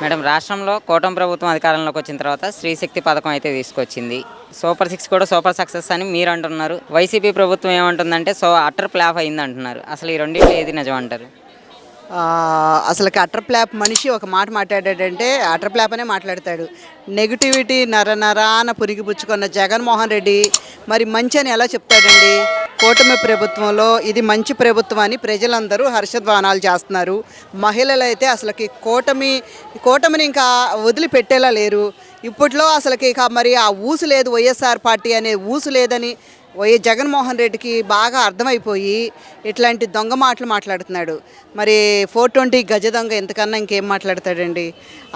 Madam రాష్ట్రంలో కూటమి ప్రభుత్వం అధికారంలోకి వచ్చిన తర్వాత స్త్రీశక్తి పథకం అయితే తీసుకొచ్చింది. సూపర్ సిక్స్ కూడా సూపర్ సక్సెస్ అని మీరు అంటున్నారు. వైసీపీ ప్రభుత్వం ఏమంటుందంటే సో అటర్ ప్లాఫ్ అయింది అంటున్నారు అసలు ఈ రెండింటిలో ఏది నిజం అంటారు? అసలు అసలుకి ప్లాప్ మనిషి ఒక మాట మాట్లాడాడంటే అట్రప్లాప్ అనే మాట్లాడతాడు. నెగిటివిటీ నర నరాన పురిగి పుచ్చుకున్న జగన్మోహన్ రెడ్డి మరి మంచి అని ఎలా చెప్తాడండి? కూటమి ప్రభుత్వంలో ఇది మంచి ప్రభుత్వం అని ప్రజలందరూ హర్షధ్వానాలు చేస్తున్నారు. మహిళలు అయితే అసలుకి కూటమి కూటమిని ఇంకా వదిలిపెట్టేలా లేరు. ఇప్పట్లో అసలుకి ఇక మరి ఆ ఊసు లేదు వైఎస్ఆర్ పార్టీ అనే ఊసు లేదని వైఎస్ జగన్మోహన్ రెడ్డికి బాగా అర్థమైపోయి ఇట్లాంటి దొంగ మాటలు మాట్లాడుతున్నాడు. మరి ఫోర్ ట్వంటీ గజ దొంగ ఎంతకన్నా ఇంకేం మాట్లాడతాడండి?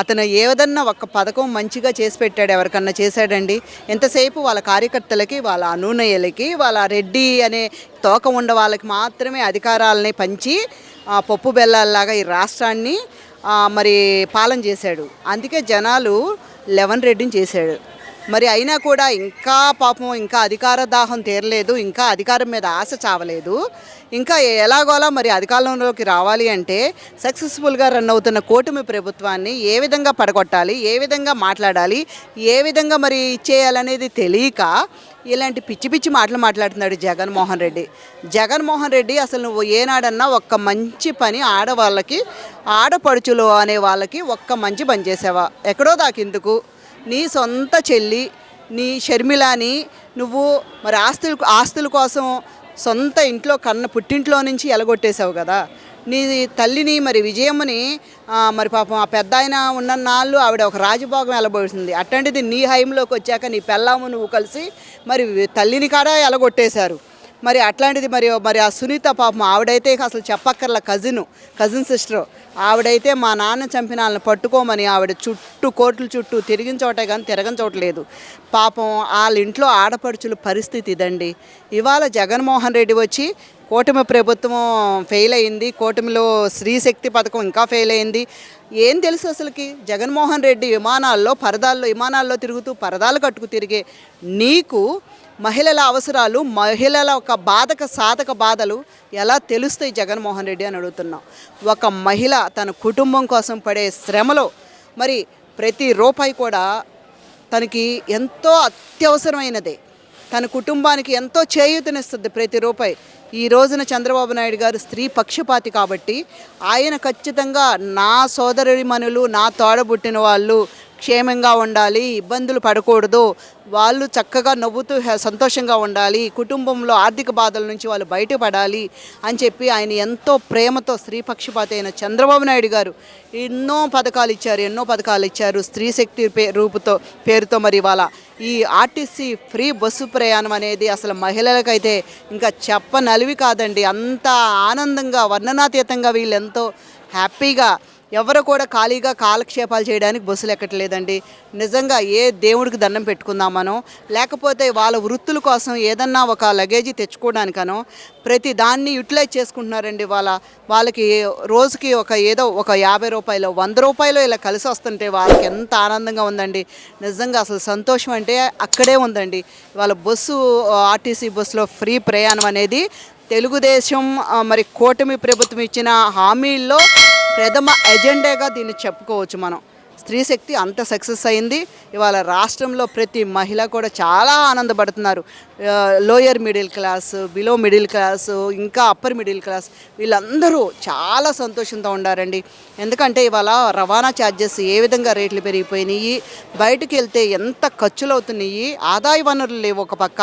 అతను ఏదన్నా ఒక పథకం మంచిగా చేసి పెట్టాడు ఎవరికన్నా చేశాడండి? ఎంతసేపు వాళ్ళ కార్యకర్తలకి వాళ్ళ అనూనయ్యలకి వాళ్ళ రెడ్డి అనే తోక ఉండ వాళ్ళకి మాత్రమే అధికారాలని పంచి పప్పు బెల్లాల్లాగా ఈ రాష్ట్రాన్ని మరి పాలన చేశాడు. అందుకే జనాలు లెవెన్ రెడ్డిని చేశాడు. మరి అయినా కూడా ఇంకా పాపం ఇంకా అధికార దాహం తీరలేదు ఇంకా అధికారం మీద ఆశ చావలేదు. ఇంకా ఎలాగోలా మరి అధికారంలోకి రావాలి అంటే సక్సెస్ఫుల్గా రన్ అవుతున్న కూటమి ప్రభుత్వాన్ని ఏ విధంగా పడగొట్టాలి ఏ విధంగా మాట్లాడాలి ఏ విధంగా మరి ఇచ్చేయాలనేది తెలియక ఇలాంటి పిచ్చి పిచ్చి మాటలు మాట్లాడుతున్నాడు జగన్మోహన్ రెడ్డి. జగన్మోహన్ రెడ్డి అసలు నువ్వు ఏనాడన్నా ఒక్క మంచి పని ఆడవాళ్ళకి ఆడపడుచులు అనే వాళ్ళకి ఒక్క మంచి పని చేసావా? ఎక్కడో దాకెందుకు. నీ సొంత చెల్లి నీ షర్మిలాని నువ్వు మరి ఆస్తులు ఆస్తుల కోసం సొంత ఇంట్లో కన్న పుట్టింట్లో నుంచి ఎలగొట్టేశావు కదా. నీ తల్లిని మరి విజయమ్మని మరి పాపం ఆ పెద్ద ఆయన ఉన్న నాళ్ళు ఆవిడ ఒక రాజభోగం ఎలబోతుంది అట్లాంటిది నీ హయంలోకి వచ్చాక నీ పెళ్ళాము నువ్వు కలిసి మరి తల్లిని కాడ ఎలగొట్టేశారు. మరి అట్లాంటిది మరి మరి ఆ సునీత పాపం ఆవిడైతే అసలు చెప్పక్కర్ల కజిన్ కజిన్ సిస్టర్. ఆవిడైతే మా నాన్న చంపిన వాళ్ళని పట్టుకోమని ఆవిడ చుట్టూ కోర్టుల చుట్టూ తిరిగిన చోటే కానీ తిరగని పాపం వాళ్ళ ఇంట్లో ఆడపడుచుల పరిస్థితి ఇదండి. ఇవాళ జగన్మోహన్ రెడ్డి వచ్చి కూటమి ప్రభుత్వం ఫెయిల్ అయింది కూటమిలో స్త్రీశక్తి పథకం ఇంకా ఫెయిల్ అయింది. ఏం తెలుసు అసలుకి? జగన్మోహన్ రెడ్డి విమానాల్లో పరదాల్లో విమానాల్లో తిరుగుతూ పరదాలు కట్టుకు తిరిగే నీకు మహిళల అవసరాలు మహిళల ఒక బాధక సాధక బాధలు ఎలా తెలుస్తాయి జగన్మోహన్ రెడ్డి అని అడుగుతున్నాం. ఒక మహిళ తన కుటుంబం కోసం పడే శ్రమలో మరి ప్రతి రూపాయి కూడా తనకి ఎంతో అత్యవసరమైనదే. తన కుటుంబానికి ఎంతో చేయూతనిస్తుంది ప్రతి రూపాయి. ఈ రోజున చంద్రబాబు నాయుడు గారు స్త్రీ పక్షపాతి కాబట్టి ఆయన ఖచ్చితంగా నా సోదరిమణులు నా తోడబుట్టిన వాళ్ళు క్షేమంగా ఉండాలి ఇబ్బందులు పడకూడదు. వాళ్ళు చక్కగా నవ్వుతూ సంతోషంగా ఉండాలి కుటుంబంలో ఆర్థిక బాధల నుంచి వాళ్ళు బయటపడాలి అని చెప్పి ఆయన ఎంతో ప్రేమతో స్త్రీ పక్షపాతి అయిన చంద్రబాబు నాయుడు గారు ఎన్నో పథకాలు ఇచ్చారు ఎన్నో పథకాలు ఇచ్చారు స్త్రీ శక్తి పే రూపుతో పేరుతో మరి ఇవాళ ఈ ఆర్టీసీ ఫ్రీ బస్సు ప్రయాణం అనేది అసలు మహిళలకైతే ఇంకా చెప్పనలివి కాదండి. అంత ఆనందంగా వర్ణనాతీతంగా వీళ్ళు ఎంతో హ్యాపీగా ఎవరు కూడా ఖాళీగా కాలక్షేపాలు చేయడానికి బస్సులు ఎక్కట్లేదండి. నిజంగా ఏ దేవుడికి దండం పెట్టుకుందామనో లేకపోతే వాళ్ళ వృత్తుల కోసం ఏదన్నా ఒక లగేజీ తెచ్చుకోవడానికనో ప్రతి దాన్ని యూటిలైజ్ చేసుకుంటున్నారండి వాళ్ళ వాళ్ళకి రోజుకి ఒక ఏదో ఒక యాభై రూపాయలు వంద రూపాయలు ఇలా కలిసి వస్తుంటే వాళ్ళకి ఎంత ఆనందంగా ఉందండి. నిజంగా అసలు సంతోషం అంటే అక్కడే ఉందండి. వాళ్ళ బస్సు ఆర్టీసీ బస్సులో ఫ్రీ ప్రయాణం అనేది తెలుగుదేశం మరి కూటమి ప్రభుత్వం ఇచ్చిన హామీల్లో ప్రథమ ఎజెండాగా దీన్ని చెప్పుకోవచ్చు మనం. స్త్రీ శక్తి అంత సక్సెస్ అయింది. ఇవాళ రాష్ట్రంలో ప్రతి మహిళ కూడా చాలా ఆనందపడుతున్నారు. Lower middle class below middle class ఇంకా అప్పర్ మిడిల్ క్లాస్ వీళ్ళందరూ చాలా సంతోషంతో ఉండారండి. ఎందుకంటే ఇవాళ రవాణా ఛార్జెస్ ఏ విధంగా రేట్లు పెరిగిపోయినాయి బయటికి వెళ్తే ఎంత ఖర్చులు అవుతున్నాయి ఆదాయ వనరులు లేవు ఒక పక్క.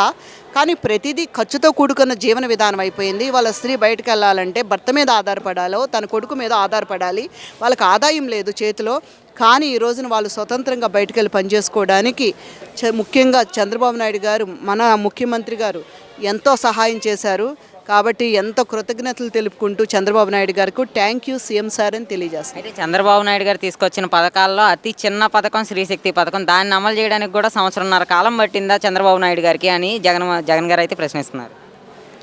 కానీ ప్రతిదీ ఖర్చుతో కూడుకున్న జీవన విధానం అయిపోయింది. వాళ్ళ స్త్రీ బయటకు వెళ్ళాలంటే భర్త మీద ఆధారపడాలో తన కొడుకు మీద ఆధారపడాలి. వాళ్ళకి ఆదాయం లేదు చేతిలో. కానీ ఈ రోజున వాళ్ళు స్వతంత్రంగా బయటకు వెళ్ళి పనిచేసుకోవడానికి చ- ముఖ్యంగా చంద్రబాబు నాయుడు గారు మన ముఖ్యమంత్రి గారు ఎంతో సహాయం చేశారు. కాబట్టి ఎంతో కృతజ్ఞతలు తెలుపుకుంటూ చంద్రబాబు నాయుడు గారికి థ్యాంక్ యూ సీఎం సార్ అని తెలియజేస్తాను అయితే చంద్రబాబు నాయుడు గారు తీసుకొచ్చిన పథకాల్లో అతి చిన్న పథకం శ్రీశక్తి పథకం. దాన్ని అమలు చేయడానికి కూడా సంవత్సరంన్నర కాలం పట్టిందా చంద్రబాబు నాయుడు గారికి అని జగన్ జగన్ గారు అయితే ప్రశ్నిస్తున్నారు.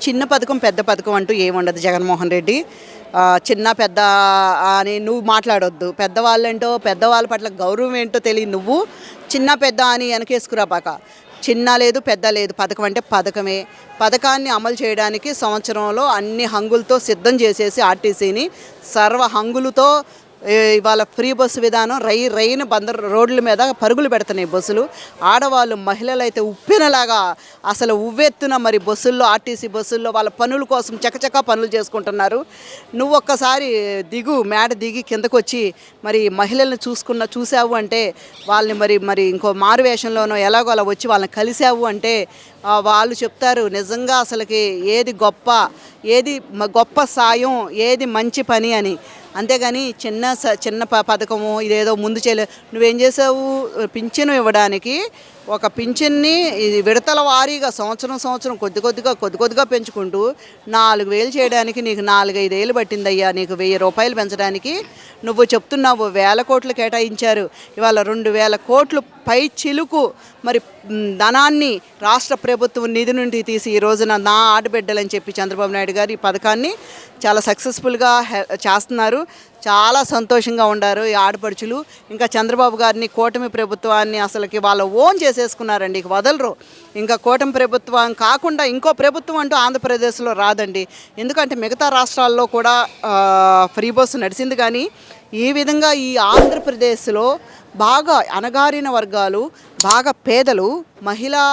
చిన్న పథకం పెద్ద పథకం అంటూ ఏముండదు జగన్మోహన్ రెడ్డి. చిన్న పెద్ద అని నువ్వు మాట్లాడొద్దు. పెద్దవాళ్ళేంటో పెద్దవాళ్ళ పట్ల గౌరవం ఏంటో తెలియదు నువ్వు. చిన్న పెద్ద అని వెనకేసుకురాపాక చిన్న లేదు పెద్ద లేదు. పథకం అంటే పథకమే. పథకాన్ని అమలు చేయడానికి సంవత్సరంలో అన్ని హంగులతో సిద్ధం చేసేసి ఆర్టీసీని సర్వ హంగులతో ఇవాళ ఫ్రీ బస్సు విధానం రై రైన్ బందర్ రోడ్ల మీద పరుగులు పెడుతున్నాయి బస్సులు. ఆడవాళ్ళు మహిళలు అయితే ఉప్పినలాగా అసలు ఉవ్వెత్తున మరి బస్సుల్లో ఆర్టీసీ బస్సుల్లో వాళ్ళ పనుల కోసం చకచకా పనులు చేసుకుంటున్నారు. నువ్వు ఒక్కసారి దిగు మేడ దిగి కిందకు వచ్చి మరి మహిళల్ని చూసుకున్న చూసావు అంటే వాళ్ళని మరి మరి ఇంకో మారువేషంలోనో ఎలాగో అలా వచ్చి వాళ్ళని కలిసావు అంటే వాళ్ళు చెప్తారు నిజంగా అసలుకి ఏది గొప్ప ఏది గొప్ప సాయం ఏది మంచి పని అని. అంతేగాని చిన్న స- చిన్న ప పథకము ఇదేదో ముందు చేయలేదు నువ్వేం చేసావు? పింఛను ఇవ్వడానికి ఒక పింఛన్ని ఇది విడతల వారీగా సంవత్సరం సంవత్సరం కొద్ది కొద్దిగా కొద్ది కొద్దిగా పెంచుకుంటూ నాలుగు వేలు చేయడానికి నీకు నాలుగైదు ఏళ్ళు పట్టిందయ్యా నీకు వెయ్యి రూపాయలు పెంచడానికి. నువ్వు చెప్తున్నావు వేల కోట్లు కేటాయించారు. ఇవాళ రెండు వేల కోట్లు పై చిలుకు మరి ధనాన్ని రాష్ట్ర ప్రభుత్వం నిధి నుండి తీసి ఈ రోజున నా ఆడబిడ్డలని చెప్పి చంద్రబాబు నాయుడు గారు ఈ పథకాన్ని చాలా సక్సెస్ఫుల్గా చేస్తున్నారు. చాలా సంతోషంగా ఉండారు ఈ ఆడపడుచులు. ఇంకా చంద్రబాబు గారిని కూటమి ప్రభుత్వాన్ని అసలుకి వాళ్ళు ఓన్ చేసేసుకున్నారండి. ఇక వదలరు. ఇంకా కూటమి ప్రభుత్వం కాకుండా ఇంకో ప్రభుత్వం అంటూ ఆంధ్రప్రదేశ్లో రాదండి. ఎందుకంటే మిగతా రాష్ట్రాల్లో కూడా ఫ్రీ బస్సు నడిచింది కానీ ఈ విధంగా ఈ ఆంధ్రప్రదేశ్లో బాగా అణగారిన వర్గాలు బాగా పేదలు మహిళా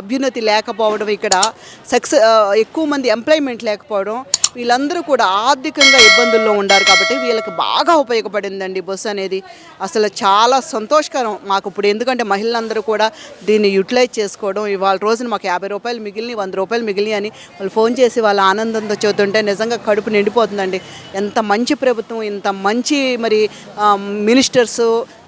అభ్యున్నతి లేకపోవడం ఇక్కడ సక్సెస్ ఎక్కువ మంది ఎంప్లాయ్మెంట్ లేకపోవడం వీళ్ళందరూ కూడా ఆర్థికంగా ఇబ్బందుల్లో ఉండారు కాబట్టి వీళ్ళకి బాగా ఉపయోగపడిందండి బస్సు అనేది. అసలు చాలా సంతోషకరం మాకు ఇప్పుడు ఎందుకంటే మహిళలందరూ కూడా దీన్ని యూటిలైజ్ చేసుకోవడం ఇవాళ రోజున మాకు యాభై రూపాయలు మిగిలిన వంద రూపాయలు మిగిలి అని వాళ్ళు ఫోన్ చేసి వాళ్ళ ఆనందంతో చూస్తుంటే నిజంగా కడుపు నిండిపోతుందండి. ఎంత మంచి ప్రభుత్వం ఇంత మంచి మరి మినిస్టర్స్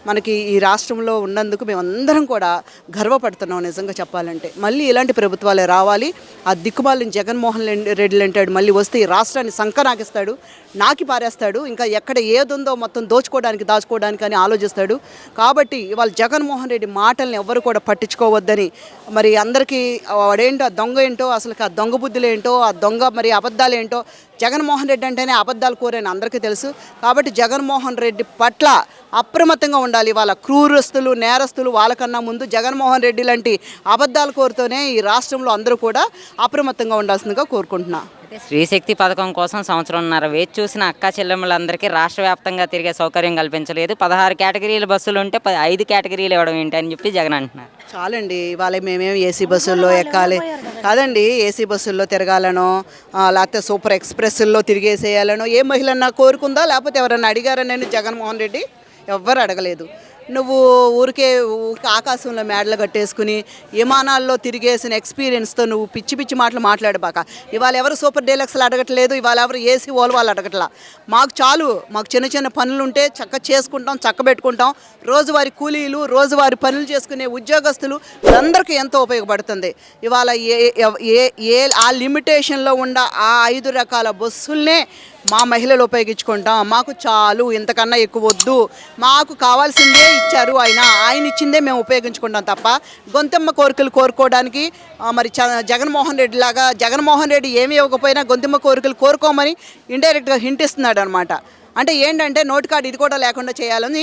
మనకి ఈ రాష్ట్రంలో ఉన్నందుకు మేమందరం కూడా గర్వపడుతున్నాం నిజంగా చెప్పాలంటే. మళ్ళీ ఇలాంటి ప్రభుత్వాలే రావాలి. ఆ దిక్కుమాలిని జగన్మోహన్ రెడ్డి- రెడ్డి అంటాడు మళ్ళీ వస్తే ఈ రాష్ట్రాన్ని సంక నాకిస్తాడు నాకి పారేస్తాడు ఇంకా ఎక్కడ ఏదుందో మొత్తం దోచుకోవడానికి దాచుకోవడానికి అని ఆలోచిస్తాడు. కాబట్టి ఇవాళ జగన్మోహన్ రెడ్డి మాటల్ని ఎవ్వరు కూడా పట్టించుకోవద్దని మరి అందరికీ వాడేంటో ఆ దొంగ ఏంటో అసలు ఆ దొంగ బుద్ధులు ఏంటో ఆ దొంగ మరి అబద్ధాలు ఏంటో జగన్మోహన్ రెడ్డి అంటేనే అబద్ధాలు కోరని అందరికీ తెలుసు. కాబట్టి జగన్మోహన్ రెడ్డి పట్ల అప్రమత్తంగా ఉండాలి. వాళ్ళ క్రూరస్తులు నేరస్తులు వాళ్ళకన్నా ముందు జగన్మోహన్ రెడ్డి లాంటి అబద్ధాలు కోరుతూనే ఈ రాష్ట్రంలో అందరూ కూడా అప్రమత్తంగా ఉండాల్సిందిగా కోరుకుంటున్నాను స్త్రీశక్తి పథకం కోసం సంవత్సరంన్నర వేచి చూసిన అక్క చెల్లెమ్మలందరికీ రాష్ట్ర వ్యాప్తంగా తిరిగే సౌకర్యం కల్పించలేదు. పదహారు కేటగిరీల బస్సులు ఉంటే పది ఐదు కేటగిరీలు ఇవ్వడం ఏంటి అని చెప్పి జగన్ అంటున్నారు. చాలండి ఇవాళ మేమేం ఏసీ బస్సుల్లో ఎక్కాలి. కాదండి ఏసీ బస్సుల్లో తిరగాలనో లేకపోతే సూపర్ ఎక్స్ప్రెస్ల్లో తిరిగేసేయాలనో ఏ మహిళన్నా కోరుకుందా? లేకపోతే ఎవరన్నా అడిగారని జగన్మోహన్ రెడ్డి ఎవ్వరు అడగలేదు. నువ్వు ఊరికే ఊరికే ఆకాశంలో మేడలు కట్టేసుకుని విమానాల్లో తిరిగేసిన ఎక్స్పీరియన్స్తో నువ్వు పిచ్చి పిచ్చి మాటలు మాట్లాడబాక ఇవాళ ఎవరు సూపర్ డీలక్స్లు అడగట్లేదు ఇవాళ ఎవరు ఏసీ ఓల్ వాళ్ళు అడగట్లా. మాకు చాలు మాకు చిన్న చిన్న పనులు ఉంటే చక్క చేసుకుంటాం చక్క పెట్టుకుంటాం. రోజువారి కూలీలు రోజువారి పనులు చేసుకునే ఉద్యోగస్తులు అందరికీ ఎంతో ఉపయోగపడుతుంది. ఇవాళ ఏ ఏ ఏ ఆ లిమిటేషన్లో ఉన్న ఆ ఐదు రకాల బస్సుల్నే మా మహిళలు ఉపయోగించుకుంటాం. మాకు చాలు ఇంతకన్నా ఎక్కువ వద్దు. మాకు కావాల్సిందే ఇచ్చారు ఆయన. ఆయన ఇచ్చిందే మేము ఉపయోగించుకుంటాం తప్ప గొంతెమ్మ కోరికలు కోరుకోవడానికి మరి చ- జగన్మోహన్ రెడ్డి లాగా జగన్మోహన్ రెడ్డి ఏమి ఇవ్వకపోయినా గొంతెమ్మ కోరికలు కోరుకోమని ఇండైరెక్ట్గా హింట్ ఇస్తున్నాడు అనమాట అంటే ఏంటంటే నోటి కార్డు ఇది కూడా లేకుండా చేయాలని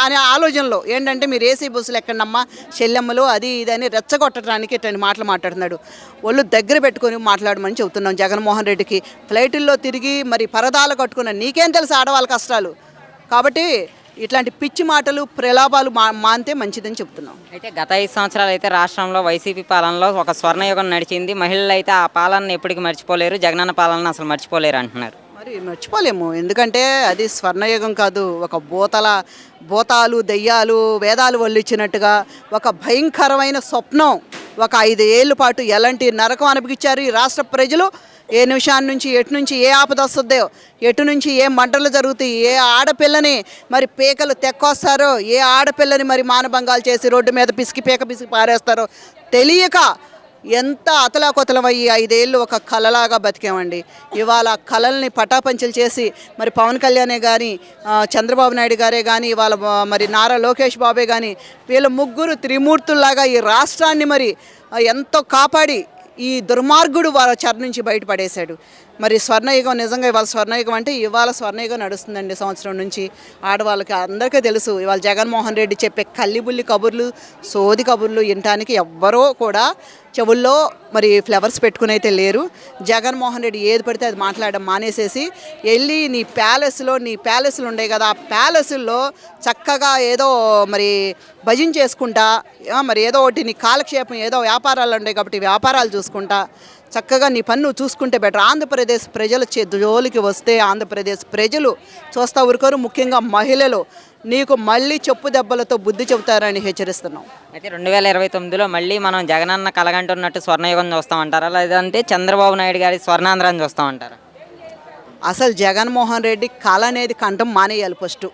అనే ఆలోచనలో ఏంటంటే మీరు ఏసీ బస్సులు ఎక్కడమ్మా చెల్లెమ్మలు అది ఇది అని రెచ్చగొట్టడానికి ఇట్లాంటి మాటలు మాట్లాడుతున్నాడు. ఒళ్ళు దగ్గర పెట్టుకొని మాట్లాడమని చెబుతున్నాం జగన్మోహన్ రెడ్డికి. ఫ్లైటుల్లో తిరిగి మరి పరదాలు కట్టుకున్న నీకేం తెలుసు ఆడవాళ్ళ కష్టాలు? కాబట్టి ఇట్లాంటి పిచ్చి మాటలు ప్రలాభాలు మా మాంతే మంచిదని చెప్తున్నాం. అయితే గత ఐదు సంవత్సరాలు అయితే రాష్ట్రంలో వైసీపీ పాలనలో ఒక స్వర్ణయుగం నడిచింది. మహిళలు అయితే ఆ పాలనను ఎప్పటికీ మర్చిపోలేరు. జగనన్న పాలన అసలు మర్చిపోలేరు అంటున్నారు. మరి మర్చిపోలేము. ఎందుకంటే అది స్వర్ణయుగం కాదు. ఒక భూతల భూతాలు దెయ్యాలు వేదాలు వల్లిచ్చినట్టుగా ఒక భయంకరమైన స్వప్నం. ఒక ఐదు ఏళ్ళ పాటు ఎలాంటి నరకం అనిపించారు ఈ రాష్ట్ర ప్రజలు. ఏ నిమిషాన్ని నుంచి ఎటు నుంచి ఏ ఆపద వస్తుందో ఎటు నుంచి ఏ మంటలు జరుగుతాయి ఏ ఆడపిల్లని మరి పీకలు తెక్కొస్తారో ఏ ఆడపిల్లని మరి మానభంగాలు చేసి రోడ్డు మీద పిసికి పీక పిసికి పారేస్తారో తెలియక ఎంత అతలాకుతలమయ్యి ఐదేళ్ళు ఒక కళలాగా బతికామండి. ఇవాళ కళల్ని పటాపంచలు చేసి మరి పవన్ కళ్యాణే కానీ చంద్రబాబు నాయుడు గారే కానీ ఇవాళ మరి నారా లోకేష్ బాబే కానీ వీళ్ళ ముగ్గురు త్రిమూర్తుల్లాగా ఈ రాష్ట్రాన్ని మరి ఎంతో కాపాడి ఈ దుర్మార్గుడు వాళ్ళ చెర నుంచి బయటపడేశాడు. మరి స్వర్ణయుగం నిజంగా ఇవాళ స్వర్ణయుగం అంటే ఇవాళ స్వర్ణయుగం నడుస్తుందండి సంవత్సరం నుంచి. ఆడవాళ్ళకి అందరికీ తెలుసు. ఇవాళ జగన్మోహన్ రెడ్డి చెప్పే కల్లిబుల్లి కబుర్లు సోది కబుర్లు వినటానికి ఎవ్వరూ కూడా చెవుల్లో మరి ఫ్లవర్స్ పెట్టుకుని అయితే లేరు. జగన్మోహన్ రెడ్డి ఏది పడితే అది మాట్లాడడం మానేసేసి వెళ్ళి నీ ప్యాలెస్లో నీ ప్యాలెస్లు ఉండేవి కదా ఆ ప్యాలెస్ల్లో చక్కగా ఏదో మరి భజన చేసుకుంటా మరి ఏదో ఒకటి నీ కాలక్షేపం ఏదో వ్యాపారాలు ఉన్నాయి కాబట్టి వ్యాపారాలు చూసుకుంటా చక్కగా నీ పన్ను చూసుకుంటే బెటర్. ఆంధ్రప్రదేశ్ ప్రజలు జోలికి వస్తే ఆంధ్రప్రదేశ్ ప్రజలు చూస్తా ఊరుకోరు. ముఖ్యంగా మహిళలు నీకు మళ్ళీ చెప్పు దెబ్బలతో బుద్ధి చెబుతారని హెచ్చరిస్తున్నాం అయితే రెండు వేల ఇరవై తొమ్మిదిలో మళ్ళీ మనం జగనన్న కలగంటున్నట్టు స్వర్ణయుగం చూస్తామంటారా? లేదంటే చంద్రబాబు నాయుడు గారి స్వర్ణాంధ్రాన్ని చూస్తామంటారా? అసలు జగన్మోహన్ రెడ్డి కళ అనేది కంఠం మానేయాలి ఫస్ట్.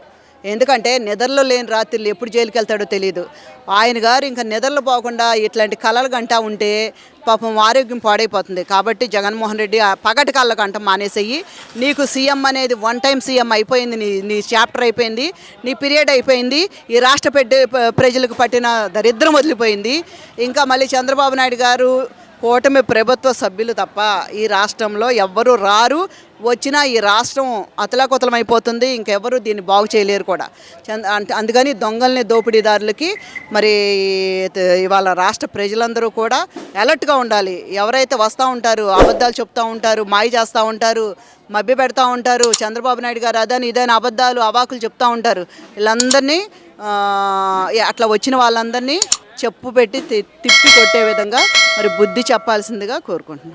ఎందుకంటే నిద్రలో లేని రాత్రులు ఎప్పుడు జైలుకి వెళ్తాడో తెలియదు ఆయన గారు ఇంకా నిద్రలు పోకుండా ఇట్లాంటి కళలు గంటా ఉంటే పాపం ఆరోగ్యం పాడైపోతుంది. కాబట్టి జగన్మోహన్ రెడ్డి ఆ పగటి కళ్ళ గంట మానేసేయి. నీకు సీఎం అనేది వన్ టైం సీఎం అయిపోయింది. నీ నీ చాప్టర్ అయిపోయింది. నీ పీరియడ్ అయిపోయింది. ఈ రాష్ట్ర ప్రజలకు పట్టిన దరిద్రం వదిలిపోయింది. ఇంకా మళ్ళీ చంద్రబాబు నాయుడు గారు కూటమి ప్రభుత్వ సభ్యులు తప్ప ఈ రాష్ట్రంలో ఎవ్వరూ రారు. వచ్చినా ఈ రాష్ట్రం అతలాకుతలం అయిపోతుంది ఇంకెవరు దీన్ని బాగు చేయలేరు కూడా. అంటే అందుకని దొంగల్ని దోపిడీదారులకి మరి ఇవాళ రాష్ట్ర ప్రజలందరూ కూడా అలర్ట్గా ఉండాలి. ఎవరైతే వస్తూ ఉంటారు అబద్ధాలు చెప్తూ ఉంటారు మాయ చేస్తూ ఉంటారు మభ్య పెడతా ఉంటారు చంద్రబాబు నాయుడు గారు అదని ఇదని అబద్ధాలు అవాకులు చెప్తూ ఉంటారు. వీళ్ళందరినీ అట్లా వచ్చిన వాళ్ళందరినీ చెప్పు పెట్టి తి- తిప్పి కొట్టే విధంగా మరి బుద్ధి చెప్పాల్సిందిగా కోరుకుంటున్నాను